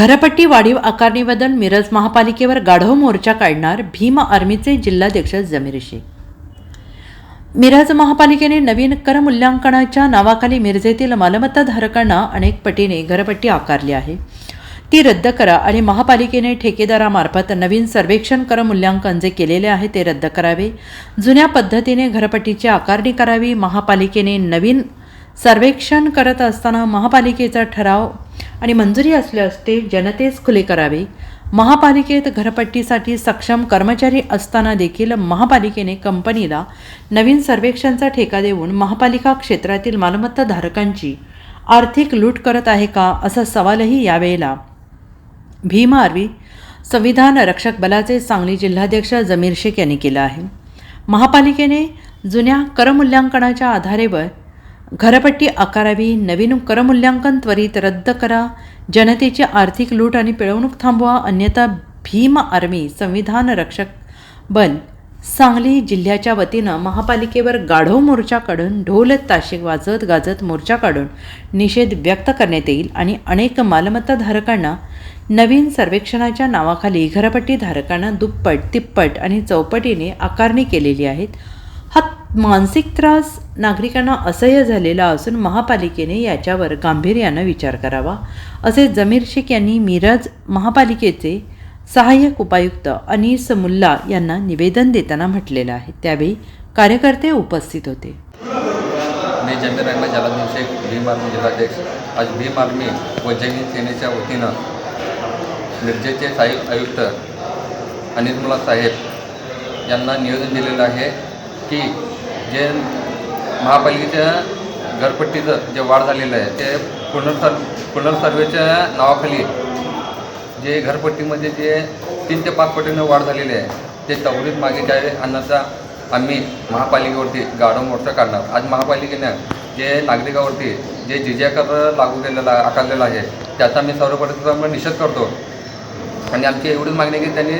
घरपट्टी वाढीव आकारणीबद्दल मिरज महापालिकेवर गाढव मोर्चा काढणार भीम आर्मीचे जिल्हाध्यक्ष जमीर शेख. मिरज महापालिकेने नवीन करमूल्यांकनाच्या नावाखाली मिरजेतील मालमत्ताधारकांना अनेक पटीने घरपट्टी आकारली आहे. ती रद्द करा आणि महापालिकेने ठेकेदारामार्फत नवीन सर्वेक्षण कर मूल्यांकन जे केलेले आहे ते रद्द करावे. जुन्या पद्धतीने घरपट्टीची आकारणी करावी. महापालिकेने नवीन सर्वेक्षण करत असताना महापालिकेचा ठराव आणि मंजुरी असल्यास ते जनतेस खुले करावे. महापालिकेत घरपट्टीसाठी सक्षम कर्मचारी असताना देखील महापालिकेने कंपनीला नवीन सर्वेक्षणचा ठेका देऊन महापालिका क्षेत्रातील मालमत्ता धारकांची आर्थिक लूट करत आहे का असा सवालही यावेळेला. भीम आर्वी संविधान रक्षक बलाचे सांगली जिल्हाध्यक्ष जमीर शेख यांनी केलं आहे. महापालिकेने जुन्या करमूल्यांकनाच्या आधारेवर घरपट्टी आकारावी नवीन करमूल्यांकन त्वरित रद्द करा जनतेची आर्थिक लूट आणि पिळवणूक थांबवा अन्यथा भीम आर्मी संविधान रक्षक बल सांगली जिल्ह्याच्या वतीनं महापालिकेवर गाढव मोर्चा काढून ढोल ताशे वाजत गाजत मोर्चा काढून निषेध व्यक्त करण्यात येईल आणि अनेक मालमत्ताधारकांना नवीन सर्वेक्षणाच्या नावाखाली घरपट्टी धारकांना दुप्पट तिप्पट आणि चौपटीने आकारणी केलेली आहेत. मानसिक त्रास नागरिकांना असह्य झालेला असून महापालिकेने याच्यावर गांभीर्यानं विचार करावा. असे जमीर शेख यांनी मिरज महापालिकेचे सहाय्यक उपायुक्त अनिस मुल्ला यांना निवेदन देताना म्हटलेलं आहे. त्यावेळी कार्यकर्ते उपस्थित होते. मी जमीर अहमद जलालुद्दीन शेख भीम आर्मी जिल्हाध्यक्ष. आज भीम आर्मी व जैन सेनेच्या वतीनं मिरजेचे साहेब आयुक्त अनिल मुला साहेब यांना निवेदन दिलेलं आहे की जे महापालिकेच्या घरपट्टीचं जे वाढ झालेलं आहे ते पुनर्सर पुनर्सर्वेच्या नावाखाली जे घरपट्टीमध्ये जे तीन ते पाच पटीनं वाढ झालेली आहे ते त्वरित मागे घ्यावे अन्यथा आम्ही महापालिकेवरती गाढव मोर्चा काढणार. आज महापालिकेनं जे नागरिकावरती जे जिजाकर लागू केलेला आकारलेला आहे त्याचा मी सर्वप्रथम निषेध करतो. आणि आमची एवढीच मागणी आहे की त्यांनी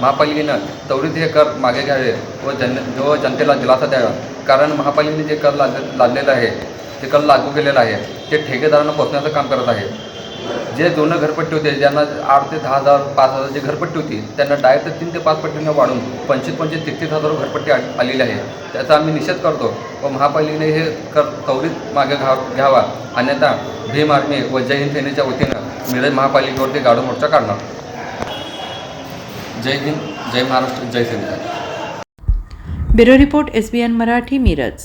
महापालिकेनं त्वरित हे कर मागे घ्यावे व जन व जनतेला दिलासा द्यावा. कारण महापालिकेने जे कर लाद लादलेलं आहे ते कर लागू केलेलं आहे ते ठेकेदारांना पोचण्याचं काम करत आहे. जे जुनं घरपट्टी होते ज्यांना आठ ते दहा हजार पाच हजार जी घरपट्टी होती त्यांना डायरेक्ट तीन ते पाच पट्टीनं वाढून पंचवीस पंचवीस तेहतीस हजार घरपट्टी आलेली आहे. त्याचा आम्ही निषेध करतो व महापालिकेने हे कर त्वरित मागे घा घ्यावा. अन्यथा भीम आर्मी व जय हिंद सेनेच्या वतीनं मिरज महापालिकेवरती गाडो मोर्चा काढणार. जय हिंद जय महाराष्ट्र जय Sindh bureau report S B N Marathi Miraj.